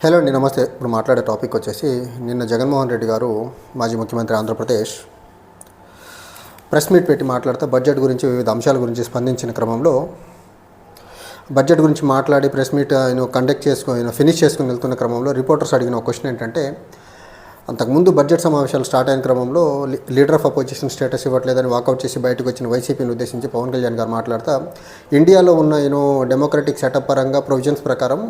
Hello అండి నమస్తే. ఇప్పుడు మాట్లాడే టాపిక్ వచ్చేసి నిన్న జగన్మోహన్ రెడ్డి గారు మాజీ ముఖ్యమంత్రి ఆంధ్రప్రదేశ్ ప్రెస్ మీట్ పెట్టి మాట్లాడుతూ బడ్జెట్ గురించి వివిధ అంశాల గురించి స్పందించిన క్రమంలో బడ్జెట్ గురించి మాట్లాడి ప్రెస్ మీట్ ఆయన కండక్ట్ చేసుకుని ఆయన ఫినిష్ చేసుకుని వెళ్తున్న క్రమంలో రిపోర్టర్స్ అడిగిన ఒక క్వశ్చన్ ఏంటంటే అంతకుముందు బడ్జెట్ సమావేశాలు స్టార్ట్ అయిన క్రమంలో లీడర్ ఆఫ్ అపోజిషన్ స్టేటస్ ఇవ్వట్లేదని వాకౌట్ చేసి బయటకు వచ్చిన వైసీపీని ఉద్దేశించి పవన్ కళ్యాణ్ గారు మాట్లాడతా ఇండియాలో ఉన్న యూనో డెమోక్రటిక్ సెటప్ పరంగా ప్రొవిజన్స్ ప్రకారం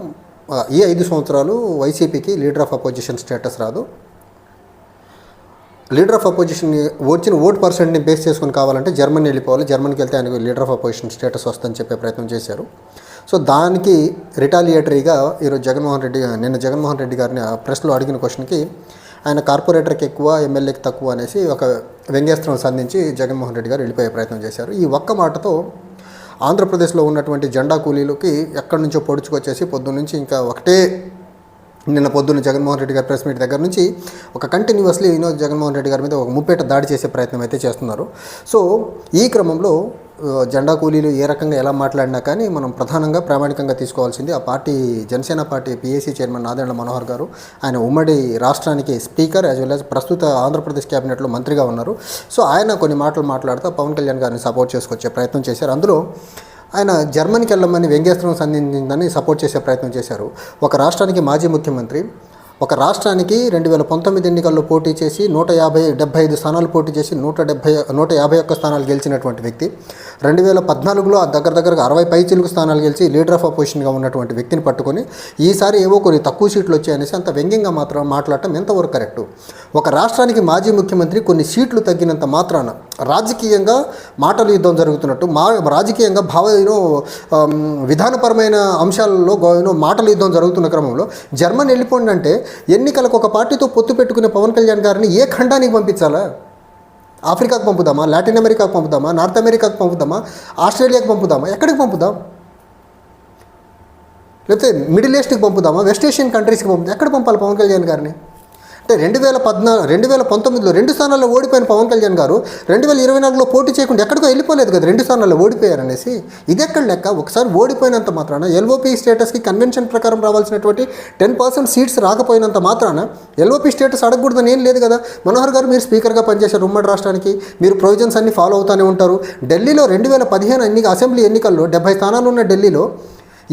ఈ ఐదు సంవత్సరాలు వైసీపీకి లీడర్ ఆఫ్ అపోజిషన్ స్టేటస్ రాదు. లీడర్ ఆఫ్ అపోజిషన్ వచ్చిన ఓట్ పర్సెంట్ని బేస్ చేసుకొని కావాలంటే జర్మనీ వెళ్ళిపోవాలి. జర్మనీకి వెళ్తే ఆయనకు లీడర్ ఆఫ్ అపోజిషన్ స్టేటస్ వస్తుందని చెప్పే ప్రయత్నం చేశారు. సో దానికి రిటాలియేటరీగా ఈరోజు జగన్మోహన్ రెడ్డి నిన్న జగన్మోహన్ రెడ్డి గారిని ఆ ప్రెస్లో అడిగిన క్వశ్చన్కి ఆయన కార్పొరేటర్కి ఎక్కువ ఎమ్మెల్యేకి తక్కువ అనేసి ఒక వ్యంగ్యాస్త్రం సంధించి జగన్మోహన్ రెడ్డి గారు వెళ్ళిపోయే ప్రయత్నం చేశారు. ఈ ఒక్క మాటతో ఆంధ్రప్రదేశ్లో ఉన్నటువంటి జెండా కూలీలకి ఎక్కడి నుంచో పొడుచుకొచ్చేసి పొద్దున్న నుంచి ఇంకా ఒకటే నిన్న పొద్దున్న జగన్మోహన్ రెడ్డి గారి ప్రెస్ మీట్ దగ్గర నుంచి ఒక కంటిన్యూస్లీ వినోద్ జగన్మోహన్ రెడ్డి గారి మీద ఒక ముప్పేట దాడి చేసే ప్రయత్నం అయితే చేస్తున్నారు. సో ఈ క్రమంలో జెండా కూలీలు ఏ రకంగా ఎలా మాట్లాడినా కానీ మనం ప్రధానంగా ప్రామాణికంగా తీసుకోవాల్సింది ఆ party Janasena party PAC chairman Nadendla Manohar గారు. ఆయన ఉమ్మడి రాష్ట్రానికి స్పీకర్ యాజ్ వెల్ యాజ్ ప్రస్తుత ఆంధ్రప్రదేశ్ క్యాబినెట్లో మంత్రిగా ఉన్నారు. సో ఆయన కొన్ని మాటలు మాట్లాడుతూ పవన్ కళ్యాణ్ గారిని సపోర్ట్ చేసుకొచ్చే ప్రయత్నం చేశారు. అందులో ఆయన జర్మనీకి వెళ్ళమని వ్యంగ్యాస్త్రం సంధించిందని సపోర్ట్ చేసే ప్రయత్నం చేశారు. ఒక రాష్ట్రానికి మాజీ ముఖ్యమంత్రి ఒక రాష్ట్రానికి రెండు వేల పంతొమ్మిది ఎన్నికల్లో పోటీ చేసి నూట యాభై డెబ్బై ఐదు స్థానాలు పోటీ చేసి నూట డెబ్బై నూట యాభై ఒక్క స్థానాలు గెలిచినటువంటి వ్యక్తి. రెండు వేల పద్నాలుగులో దగ్గర దగ్గరగా అరవై పై చిలుకు స్థానాలు గెలిచి లీడర్ ఆఫ్ అపోజిషన్గా ఉన్నటువంటి వ్యక్తిని పట్టుకొని ఈసారి ఏవో కొన్ని తక్కువ సీట్లు వచ్చాయనేసి అంత వ్యంగ్యంగా మాత్రం మాట్లాడటం ఎంతవరకు కరెక్టు? ఒక రాష్ట్రానికి మాజీ ముఖ్యమంత్రి కొన్ని సీట్లు తగ్గినంత మాత్రాన రాజకీయంగా మాటల యుద్ధం జరుగుతున్నట్టు మా రాజకీయంగా భావ విధానపరమైన అంశాలలో గో- యూనో మాటల యుద్ధం జరుగుతున్న క్రమంలో జర్మన్ వెళ్ళిపోండి అంటే ఎన్నికలకు ఒక పార్టీతో పొత్తు పెట్టుకునే పవన్ కళ్యాణ్ గారిని ఏ ఖండానికి పంపించాలా? ఆఫ్రికాకు పంపుదామా? లాటిన్ అమెరికాకు పంపుదామా? నార్త్ అమెరికాకు పంపుదామా? ఆస్ట్రేలియాకు పంపుదామా? ఎక్కడికి పంపుదాం? లేకపోతే మిడిల్ ఈస్ట్కి పంపుదామా? వెస్ట్ ఏషియన్ కంట్రీస్కి పంపుదాం? ఎక్కడ పంపాలి పవన్ కళ్యాణ్ గారిని? అంటే రెండు వేల పద్నాలుగు రెండు వేల పంతొమ్మిదిలో రెండు స్థానాల్లో ఓడిపోయిన పవన్ కళ్యాణ్ గారు రెండు వేల ఇరవై నాలుగులో పోటీ చేయకుండా ఎక్కడికో వెళ్ళిపోలేదు కదా రెండు స్థానాల్లో ఓడిపోయారనేసి. ఇది ఎక్కడ లెక్క? ఒకసారి ఓడిపోయినంత మాత్రాన ఎల్ఓపి స్టేటస్కి కన్వెన్షన్ ప్రకారం రావాల్సినటువంటి టెన్ పర్సెంట్ సీట్స్ రాకపోయినంత మాత్రాన ఎల్ఓపి స్టేటస్ అడగకూడదని ఏం లేదు కదా. మనోహర్ గారు మీరు స్పీకర్గా పనిచేశారు ఉమ్మడి రాష్ట్రానికి మీరు ప్రొవిజన్స్ అన్ని ఫాలో అవుతూనే ఉంటారు. ఢిల్లీలో రెండు వేల పదిహేను ఎన్నిక అసెంబ్లీ ఎన్నికల్లో డెబ్బై స్థానాలు ఉన్న ఢిల్లీలో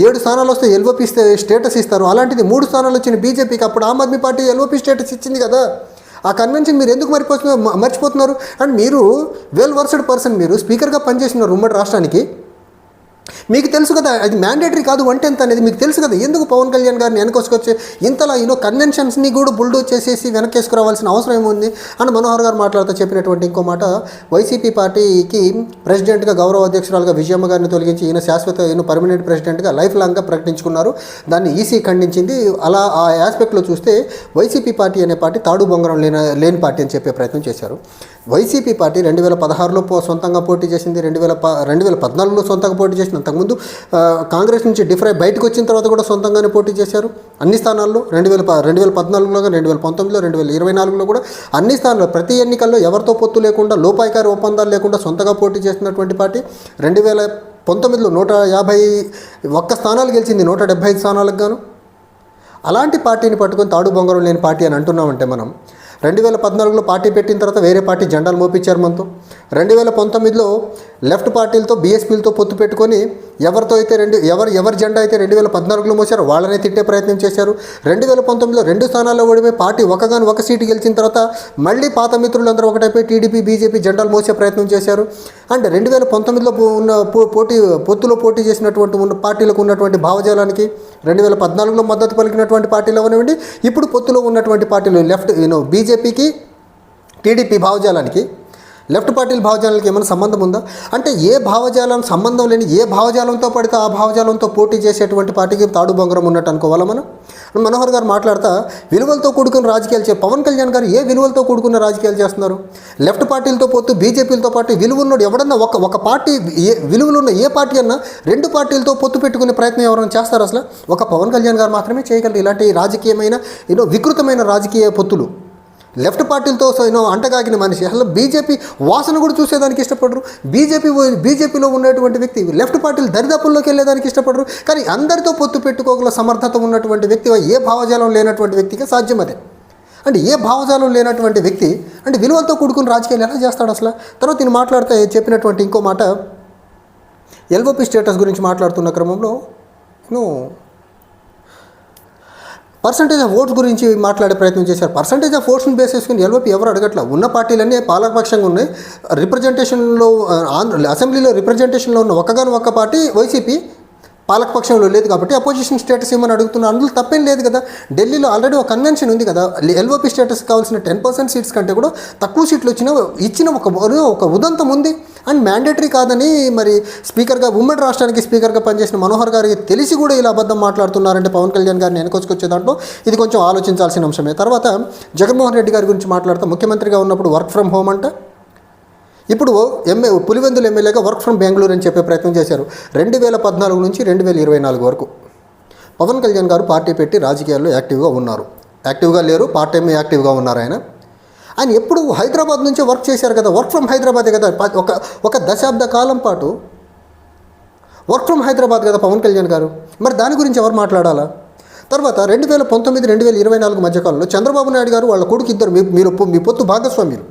ఏడు స్థానాలు వస్తే ఎల్ఓపి స్టేటస్ ఇస్తారు. అలాంటిది మూడు స్థానాలు వచ్చిన బీజేపీకి అప్పుడు Aam Aadmi party LOP status ఇచ్చింది కదా. ఆ కన్వెన్షన్ మీరు ఎందుకు మరిపోతున్నారు? మర్చిపోతున్నారు? అండ్ మీరు వెల్ వర్సడ్ పర్సన్ మీరు స్పీకర్గా పనిచేసినారు ఉమ్మడి రాష్ట్రానికి మీకు తెలుసు కదా అది మ్యాండేటరీ కాదు వన్ టెన్త్ అనేది మీకు తెలుసు కదా ఎందుకు పవన్ కళ్యాణ్ గారిని వెనకొచ్చుకొచ్చి ఇంతలా యూనో కన్వెన్షన్స్ని కూడా బుల్డో చేసేసి వెనకేసుకురావాల్సిన అవసరం ఏముంది అని మనోహర్ గారు మాట్లాడుతూ చెప్పినటువంటి ఇంకో మాట. వైసీపీ పార్టీకి ప్రెసిడెంట్గా గౌరవ అధ్యక్షురాలుగా విజయమ్మ గారిని తొలగించి ఈయన శాశ్వత ఈయన పర్మనెంట్ ప్రెసిడెంట్గా లైఫ్ లాంగ్గా ప్రకటించుకున్నారు. దాన్ని ఈసీ ఖండించింది. అలా ఆ ఆస్పెక్ట్లో చూస్తే వైసీపీ పార్టీ అనే పార్టీ తాడు బొంగరం లేని లేని పార్టీ అని చెప్పే ప్రయత్నం చేశారు. వైసీపీ పార్టీ రెండు వేల పదహారులో సొంతంగా పోటీ చేసింది. రెండు వేల ప రెండు వేల పద్నాలుగులో సొంతంగా పోటీ చేసింది. అంతకుముందు కాంగ్రెస్ నుంచి డిఫ్రై బయటకు వచ్చిన తర్వాత కూడా సొంతంగానే పోటీ చేశారు. అన్ని స్థానాల్లో రెండు వేల రెండు వేల పద్నాలుగులో రెండు వేల పంతొమ్మిదిలో రెండు వేల ఇరవై నాలుగులో కూడా అన్ని స్థానాల్లో ప్రతి ఎన్నికల్లో ఎవరితో పొత్తు లేకుండా లోపాయికారి ఒప్పందాలు లేకుండా సొంతగా పోటీ చేసినటువంటి పార్టీ రెండు వేల పంతొమ్మిదిలో నూట యాభై ఒక్క స్థానాలు గెలిచింది నూట డెబ్బై ఐదు స్థానాలకు గాను. అలాంటి పార్టీని పట్టుకొని తాడు బొంగరం లేని పార్టీ అని అంటున్నామంటే మనం రెండు వేల పద్నాలుగులో పార్టీ పెట్టిన తర్వాత వేరే పార్టీ జెండాలు మోపించారు మనతో. రెండు వేల పంతొమ్మిదిలో లెఫ్ట్ పార్టీలతో బీఎస్పీలతో పొత్తు పెట్టుకొని ఎవరితో అయితే రెండు ఎవరు ఎవరి జెండా అయితే రెండు వేల పద్నాలుగులో మోసారో వాళ్ళనే తిట్టే ప్రయత్నం చేశారు. రెండు వేల పంతొమ్మిదిలో రెండు స్థానాల్లో ఓడిపోయి పార్టీ ఒకగాని ఒక సీటు గెలిచిన తర్వాత మళ్ళీ పాత మిత్రులందరూ ఒకటైపోయి టీడీపీ బీజేపీ జెండాలు మోసే ప్రయత్నం చేశారు. అండ్ రెండు వేల పంతొమ్మిదిలో ఉన్న పో- పోటీ పొత్తులో పోటీ చేసినటువంటి ఉన్న పార్టీలకు ఉన్నటువంటి భావజాలానికి రెండు వేల పద్నాలుగులో మద్దతు పలికినటువంటి పార్టీలు అవనివ్వండి ఇప్పుడు పొత్తులో ఉన్నటువంటి పార్టీలు లెఫ్ట్ యూనో బీజేపీకి టీడీపీ భావజాలానికి లెఫ్ట్ పార్టీల భావజాలానికి ఏమైనా సంబంధం ఉందా? అంటే ఏ భావజాలం సంబంధం లేని ఏ భావజాలంతో పడితే ఆ భావజాలంతో పోటీ చేసేటువంటి పార్టీకి తాడు బొంగరం ఉన్నట్టు అనుకోవాలా మనం? మనోహర్ గారు మాట్లాడతా విలువలతో కూడుకున్న రాజకీయాలు చే పవన్ కళ్యాణ్ గారు ఏ విలువలతో కూడుకున్న రాజకీయాలు చేస్తున్నారు? లెఫ్ట్ పార్టీలతో పోతూ బీజేపీలతో పాటు విలువ ఎవడన్నా ఒక ఒక పార్టీ ఏ విలువలు ఉన్న ఏ పార్టీ అన్నా రెండు పార్టీలతో పొత్తు పెట్టుకునే ప్రయత్నం ఎవరైనా చేస్తారు అసలు? ఒక పవన్ కళ్యాణ్ గారు మాత్రమే చేయగలరు. ఇలాంటి రాజకీయమైన ఏదో వికృతమైన రాజకీయ పొత్తులు. లెఫ్ట్ పార్టీలతో సైనో అంటగాగిన మనిషి. అసలు బీజేపీ వాసన కూడా చూసేదానికి ఇష్టపడరు. బీజేపీ బీజేపీలో ఉన్నటువంటి వ్యక్తి లెఫ్ట్ పార్టీలు దరిదాపుల్లోకి వెళ్ళేదానికి ఇష్టపడరు. కానీ అందరితో పొత్తు పెట్టుకోగల సమర్థత ఉన్నటువంటి వ్యక్తి ఏ భావజాలం లేనటువంటి వ్యక్తికి సాధ్యం అదే. అంటే ఏ భావజాలం లేనటువంటి వ్యక్తి అంటే విలువలతో కూడుకుని రాజకీయాలు ఎలా చేస్తాడు అసలు? తర్వాత నేను మాట్లాడితే చెప్పినటువంటి ఇంకో మాట ఎల్ఓపి స్టేటస్ గురించి మాట్లాడుతున్న క్రమంలో నేను పర్సంటేజ్ ఆఫ్ ఓట్స్ గురించి మాట్లాడే ప్రయత్నం చేశారు. పర్సంటేజ్ ఆఫ్ ఓట్స్ని బేస్ చేసుకుని ఎల్వైపీ ఎవరు అడగట్ల? ఉన్న పార్టీలన్నీ పాలకపక్షంగా ఉన్నాయి. రిప్రజెంటేషన్లో ఆంధ్ర అసెంబ్లీలో రిప్రజెంటేషన్లో ఉన్న ఒక్కగాను ఒక్క పార్టీ వైసీపీ పాలకపక్షంలో లేదు కాబట్టి అపోజిషన్ స్టేటస్ ఏమని అడుగుతున్నా? అందులో తప్పేం లేదు కదా. ఢిల్లీలో ఆల్రెడీ ఒక కన్వెన్షన్ ఉంది కదా. ఎల్ఓపి స్టేటస్ కావాల్సిన టెన్ పర్సెంట్ సీట్స్ కంటే కూడా తక్కువ సీట్లు వచ్చిన ఇచ్చిన ఒక ఒక ఉదంతం ఉంది. అండ్ మ్యాండేటరీ కాదని మరి స్పీకర్గా ఉమ్మడి రాష్ట్రానికి స్పీకర్గా పనిచేసిన మనోహర్ గారికి తెలిసి కూడా ఇలా అబద్ధం మాట్లాడుతున్నారంటే పవన్ కళ్యాణ్ గారిని వెనకొచ్చుకొచ్చే దాంట్లో ఇది కొంచెం ఆలోచించాల్సిన అంశమే. తర్వాత జగన్మోహన్ రెడ్డి గారి గురించి మాట్లాడుతూ ముఖ్యమంత్రిగా ఉన్నప్పుడు వర్క్ ఫ్రమ్ హోమ్ అంట. ఇప్పుడు ఎంఏ పులివెందులు ఎమ్మెల్యేగా వర్క్ ఫ్రమ్ బెంగళూరు అని చెప్పే ప్రయత్నం చేశారు. రెండు వేల పద్నాలుగు నుంచి రెండు వేల ఇరవై నాలుగు వరకు. పవన్ కళ్యాణ్ గారు పార్టీ పెట్టి రాజకీయాల్లో యాక్టివ్గా ఉన్నారు. యాక్టివ్గా లేరు పార్ట్ టైం యాక్టివ్గా ఉన్నారు ఆయన. ఆయన ఎప్పుడు హైదరాబాద్ నుంచే వర్క్ చేశారు కదా వర్క్ ఫ్రమ్ హైదరాబాదే కదా. ఒక ఒక దశాబ్ద కాలం పాటు వర్క్ ఫ్రమ్ హైదరాబాద్ కదా పవన్ కళ్యాణ్ గారు. మరి దాని గురించి ఎవరు మాట్లాడాలా? తర్వాత రెండు వేల పంతొమ్మిది రెండు వేల ఇరవై నాలుగు మధ్యకాలంలో చంద్రబాబు నాయుడు గారు వాళ్ళ కొడుకు ఇద్దరు మీ మీరు మీ పొత్తు భాగస్వామ్యులు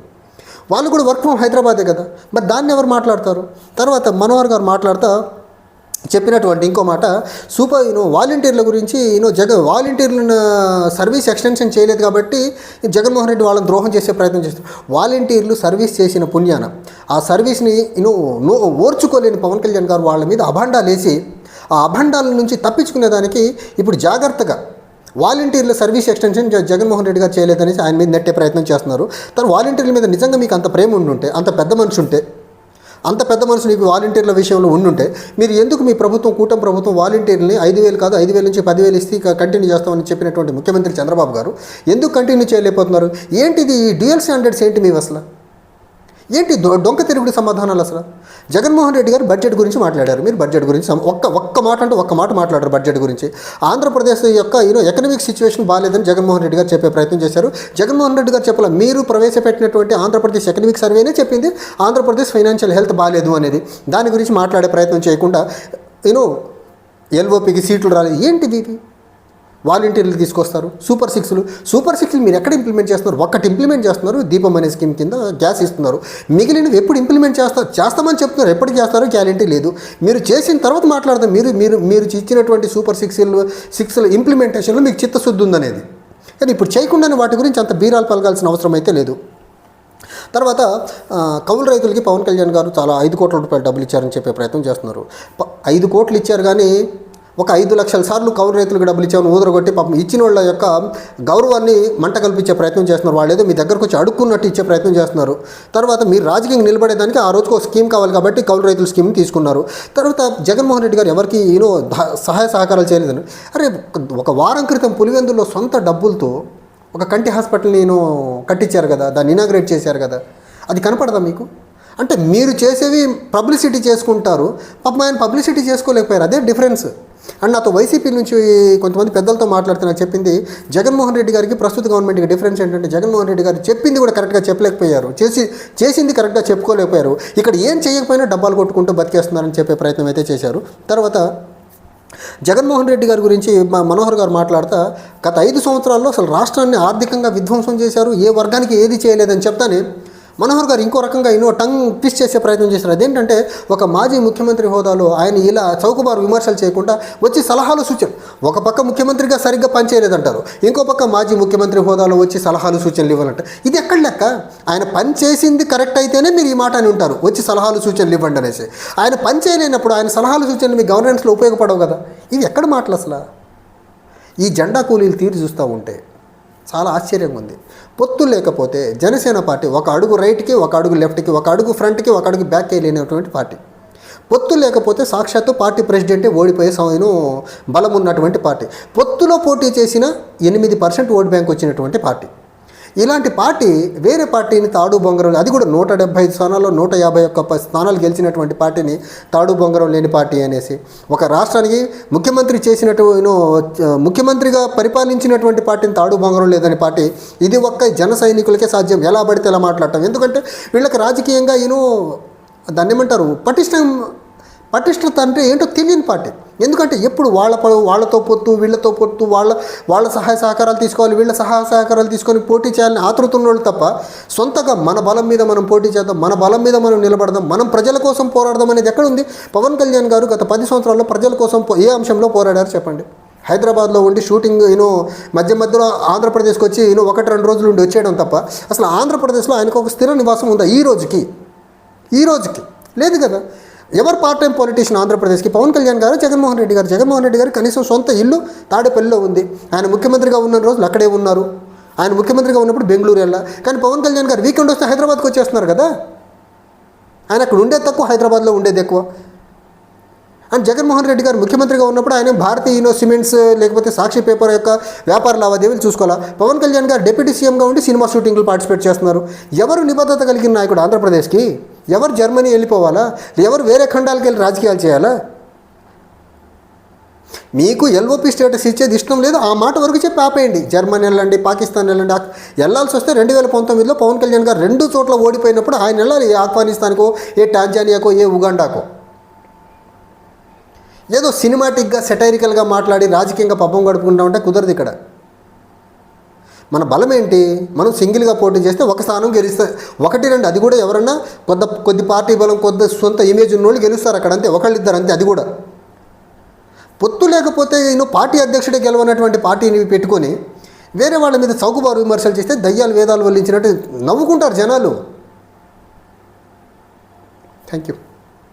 వాళ్ళు కూడా వర్క్ ఫ్రమ్ హైదరాబాదే కదా. మరి దాన్ని ఎవరు మాట్లాడతారు? తర్వాత మనోహర్ గారు మాట్లాడుతూ చెప్పినటువంటి ఇంకో మాట సూపర్ యూనో వాలంటీర్ల గురించి యూనో జగ వాలంటీర్లను సర్వీస్ ఎక్స్టెన్షన్ చేయలేదు కాబట్టి జగన్మోహన్ రెడ్డి వాళ్ళని ద్రోహం చేసే ప్రయత్నం చేస్తారు వాలంటీర్లు సర్వీస్ చేసిన పుణ్యాన ఆ సర్వీస్ని యూనో నో ఓర్చుకోలేని పవన్ కళ్యాణ్ గారు వాళ్ళ మీద అభాండాలు వేసి ఆ అభండాల నుంచి తప్పించుకునేదానికి ఇప్పుడు జాగ్రత్తగా వాలంటీర్ల సర్వీస్ ఎక్స్టెన్షన్ జగన్మోహన్ రెడ్డి గారు చేయలేదనేసి ఆయన మీద నెట్టే ప్రయత్నం చేస్తున్నారు. తను వాలంటీర్ల మీద నిజంగా మీకు అంత ప్రేమ ఉండుంటే అంత పెద్ద మనిషి ఉంటే అంత పెద్ద మనసు మీకు వాలంటీర్ల విషయంలో ఉండుంటే మీరు ఎందుకు మీ ప్రభుత్వం కూటమి ప్రభుత్వం వాలంటీర్ని ఐదు వేలు కాదు ఐదు వేల నుంచి పదివేలు ఇస్తే ఇక కంటిన్యూ చేస్తామని చెప్పినటువంటి ముఖ్యమంత్రి చంద్రబాబు గారు ఎందుకు కంటిన్యూ చేయలేకపోతున్నారు? ఏంటిది ఈ డ్యూయల్ స్టాండర్డ్స్ ఏంటి మీ అసలు? ఏంటి దొ- డొంక తిరుగుడు సమాధానాలు అసలు? జగన్మోహన్ రెడ్డి గారు బడ్జెట్ గురించి మాట్లాడారు. మీరు బడ్జెట్ గురించి ఒక్క ఒక్క మాట అంటే ఒక్క మాట మాట్లాడారు బడ్జెట్ గురించి. ఆంధ్రప్రదేశ్ యొక్క యూనో ఎకనామిక్ సిచ్యువేషన్ బాగాలేదని జగన్మోహన్ రెడ్డి గారు చెప్పే ప్రయత్నం చేశారు. జగన్మోహన్ రెడ్డి గారు చెప్పాల మీరు ప్రవేశపెట్టినటువంటి ఆంధ్రప్రదేశ్ ఎకనామిక్ సర్వేనే చెప్పింది. ఆంధ్రప్రదేశ్ ఫైనాన్షియల్ హెల్త్ బాగాలేదు అనేది. దాని గురించి మాట్లాడే ప్రయత్నం చేయకుండా యూనో ఎల్ఓపికి సీట్లు రాలేదు ఏంటిది ఇది? వాలంటీర్లు తీసుకొస్తారు. సూపర్ సిక్స్లు సూపర్ సిక్స్లు మీరు ఎక్కడ ఇంప్లిమెంట్ చేస్తున్నారు? ఒక్కటి ఇంప్లిమెంట్ చేస్తున్నారు. దీపం అనే స్కీమ్ కింద గ్యాస్ ఇస్తున్నారు. మిగిలినవి ఎప్పుడు ఇంప్లిమెంట్ చేస్తారు చేస్తామని చెప్తున్నారు. ఎప్పుడు చేస్తారో గ్యారంటీ లేదు. మీరు చేసిన తర్వాత మాట్లాడదాం. మీరు మీరు మీరు ఇచ్చినటువంటి సూపర్ సిక్స్లు సిక్స్ల ఇంప్లిమెంటేషన్లో మీకు చిత్తశుద్ధి ఉందనేది. కానీ ఇప్పుడు చేయకుండానే వాటి గురించి అంత బీరాలు పలగాల్సిన అవసరం అయితే లేదు. తర్వాత కౌలు రైతులకి పవన్ కళ్యాణ్ గారు చాలా ఐదు కోట్ల రూపాయలు డబ్బులు ఇచ్చారని చెప్పే ప్రయత్నం చేస్తున్నారు. ప- ఐదు కోట్లు ఇచ్చారు కానీ ఒక ఐదు లక్షల సార్లు కౌలు రైతులకు డబ్బులు ఇచ్చామని ఊదరగొట్టి పాపం ఇచ్చిన వాళ్ళ యొక్క గౌరవాన్ని మంట కల్పించే ప్రయత్నం చేస్తున్నారు. వాళ్ళు ఏదో మీ దగ్గరకు వచ్చి అడుక్కున్నట్టు ఇచ్చే ప్రయత్నం చేస్తున్నారు. తర్వాత మీరు రాజకీయం నిలబడేదానికి ఆ రోజుకు ఒక స్కీమ్ కావాలి కాబట్టి కౌలు రైతుల స్కీమ్ తీసుకున్నారు. తర్వాత జగన్మోహన్ రెడ్డి గారు ఎవరికి ఈయనో సహాయ సహకారాలు చేయలేదని. అరే ఒక- వారం క్రితం పులివెందులో సొంత డబ్బులతో ఒక కంటి హాస్పిటల్ నేను కట్టించారు కదా దాన్ని ఇనాగ్రేట్ చేశారు కదా. అది కనపడదా మీకు? అంటే మీరు చేసేవి పబ్లిసిటీ చేసుకుంటారు. పాపం ఆయన పబ్లిసిటీ చేసుకోలేకపోయారు. అదే డిఫరెన్స్. అండ్ నాతో వైసీపీ నుంచి కొంతమంది పెద్దలతో మాట్లాడితే నాకు చెప్పింది జగన్మోహన్ రెడ్డి గారికి ప్రస్తుత గవర్నమెంట్కి డిఫరెన్స్ ఏంటంటే జగన్మోహన్ రెడ్డి గారు చెప్పింది కూడా కరెక్ట్గా చెప్పలేకపోయారు. చేసి చేసింది కరెక్ట్గా చెప్పుకోలేకపోయారు. ఇక్కడ ఏం చేయకపోయినా డబ్బాలు కొట్టుకుంటూ బతికేస్తున్నారని చెప్పే ప్రయత్నం అయితే చేశారు. తర్వాత జగన్మోహన్ రెడ్డి గారి గురించి మా మనోహర్ గారు మాట్లాడుతా గత ఐదు సంవత్సరాల్లో అసలు రాష్ట్రాన్ని ఆర్థికంగా విధ్వంసం చేశారు ఏ వర్గానికి ఏది చేయలేదని చెప్తానే మనోహర్ గారు ఇంకో రకంగా ఎన్నో టంగ్ ట్విస్ట్ చేసే ప్రయత్నం చేశారు అదేంటంటే ఒక మాజీ ముఖ్యమంత్రి హోదాలో ఆయన ఇలా చౌకబారు విమర్శలు చేయకుండా వచ్చి సలహాలు సూచనలు ఒక పక్క ముఖ్యమంత్రిగా సరిగ్గా పనిచేయలేదంటారు. ఇంకో పక్క మాజీ ముఖ్యమంత్రి హోదాలో వచ్చి సలహాలు సూచనలు ఇవ్వాలంట. ఇది ఎక్కడ లెక్క? ఆయన పని చేసింది కరెక్ట్ అయితేనే మీరు ఈ మాట అని ఉంటారు వచ్చి సలహాలు సూచనలు ఇవ్వండి అనేసి. ఆయన పని చేయలేనప్పుడు ఆయన సలహాలు సూచనలు మీ గవర్నెన్స్లో ఉపయోగపడవు కదా? ఇవి ఎక్కడ మాటలు అసలు? ఈ జెండా కూలీలు తీరు చూస్తూ ఉంటే చాలా ఆశ్చర్యంగా ఉంది. పొత్తు లేకపోతే జనసేన పార్టీ ఒక అడుగు రైట్కి ఒక అడుగు లెఫ్ట్కి ఒక అడుగు ఫ్రంట్కి ఒక అడుగు బ్యాక్ లేనటువంటి పార్టీ. పొత్తు లేకపోతే సాక్షాత్తు పార్టీ ప్రెసిడెంటే ఓడిపోయే సమయం బలం ఉన్నటువంటి పార్టీ. పొత్తులో పోటీ చేసిన ఎనిమిది పర్సెంట్ ఓట్ బ్యాంక్ వచ్చినటువంటి పార్టీ. ఇలాంటి పార్టీ వేరే పార్టీని తాడు బొంగరం అది కూడా నూట డెబ్బై ఐదు స్థానాల్లో నూట యాభై ఒక్క స్థానాలు గెలిచినటువంటి పార్టీని తాడు బొంగరం లేని పార్టీ అనేసి. ఒక రాష్ట్రానికి ముఖ్యమంత్రి చేసినట్టు ముఖ్యమంత్రిగా పరిపాలించినటువంటి పార్టీని తాడు బొంగరం లేదని పార్టీ ఇది ఒక్క జన సైనికులకే సాధ్యం. ఎలా పడితే ఎలా మాట్లాడటం. ఎందుకంటే వీళ్ళకి రాజకీయంగా ఈయన దాన్ని ఏమంటారు పటిష్టం పటిష్టత అంటే ఏంటో తెలియని పార్టీ ఎందుకంటే ఎప్పుడు వాళ్ళ వాళ్ళతో పొత్తు వీళ్ళతో పొత్తు వాళ్ళ వాళ్ళ సహాయ సహకారాలు తీసుకోవాలి వీళ్ళ సహాయ సహకారాలు తీసుకొని పోటీ చేయాలని ఆతృత ఉన్నోళ్ళు తప్ప సొంతగా మన బలం మీద మనం పోటీ చేద్దాం మన బలం మీద మనం నిలబడదాం మనం ప్రజల కోసం పోరాడదాం అనేది ఎక్కడుంది? పవన్ కళ్యాణ్ గారు గత పది సంవత్సరాల్లో ప్రజల కోసం పో- ఏ అంశంలో పోరాడారు చెప్పండి? హైదరాబాద్లో ఉండి షూటింగ్ ఈయనో మధ్య మధ్యలో ఆంధ్రప్రదేశ్కి వచ్చి ఈయన ఒకటి రెండు రోజులు ఉండి వచ్చేయడం తప్ప అసలు ఆంధ్రప్రదేశ్లో ఆయనకు ఒక స్థిర నివాసం ఉందా ఈ రోజుకి? ఈ రోజుకి. లేదు కదా? ఎవరు పార్ట్ టైం పొలిటీషియన్ ఆంధ్రప్రదేశ్కి? పవన్ కళ్యాణ్ గారు జగన్మోహన్ రెడ్డి గారు. జగన్మోహన్ రెడ్డి గారు కనీసం సొంత ఇల్లు తాడేపల్లిలో ఉంది. ఆయన ముఖ్యమంత్రిగా ఉన్న రోజులు అక్కడే ఉన్నారు. ఆయన ముఖ్యమంత్రిగా ఉన్నప్పుడు బెంగళూరు వెళ్ళా. కానీ పవన్ కళ్యాణ్ గారు వీకెండ్ వస్తే హైదరాబాద్కి వచ్చేస్తున్నారు కదా. ఆయన అక్కడ ఉండేది తక్కువ హైదరాబాద్లో ఉండేది ఎక్కువ. అండ్ జగన్మోహన్ రెడ్డి గారు ముఖ్యమంత్రిగా ఉన్నప్పుడు ఆయన భారతీయ యూనో సిమెంట్స్ లేకపోతే సాక్షి పేపర్ యొక్క వ్యాపార లావాదేవీలు చూసుకోవాలా? పవన్ కళ్యాణ్ గారు డిప్యూటీ సీఎంగా ఉండి సినిమా షూటింగ్లు పార్టిసిపేట్ చేస్తున్నారు. ఎవరు నిబద్ధత కలిగిన నాయకుడు ఆంధ్రప్రదేశ్కి? ఎవరు జర్మనీ వెళ్ళిపోవాలా? ఎవరు వేరే ఖండాలకు వెళ్ళి రాజకీయాలు చేయాలా? మీకు ఎల్ఓపి స్టేటస్ ఇచ్చేది ఇష్టం లేదు. ఆ మాట వరకు చెప్పి ఆపేయండి. జర్మనీ వెళ్ళండి పాకిస్తాన్ వెళ్ళండి. ఆ- వెళ్ళాల్సి వస్తే రెండు వేల పంతొమ్మిదిలో పవన్ కళ్యాణ్ గారు రెండు చోట్ల ఓడిపోయినప్పుడు ఆయన వెళ్ళాలి. ఏ ఆఫ్ఘనిస్తాన్కో ఏ టాంజానియాకో ఏ ఉగాండాకో. ఏదో సినిమాటిక్గా సెటైరికల్గా మాట్లాడి రాజకీయంగా పబ్బం గడుపుకుంటా ఉంటే కుదరదు ఇక్కడ. మన బలం ఏంటి? మనం సింగిల్గా పోటీ చేస్తే ఒక స్థానం గెలుస్తా ఒకటి రెండు అది కూడా ఎవరన్నా కొద్ది కొద్ది పార్టీ బలం కొద్ది సొంత ఇమేజ్ ఉన్నోళ్ళు గెలుస్తారు అక్కడ అంతే ఒకళ్ళు ఇద్దరు అంతే అది కూడా. పొత్తు లేకపోతే నేను పార్టీ అధ్యక్షుడే గెలవనటువంటి పార్టీని పెట్టుకొని వేరే వాళ్ళ మీద చౌకబారు విమర్శలు చేస్తే దయ్యాలు వేదాలు వల్లించినట్టు నవ్వుకుంటారు జనాలు. Thank you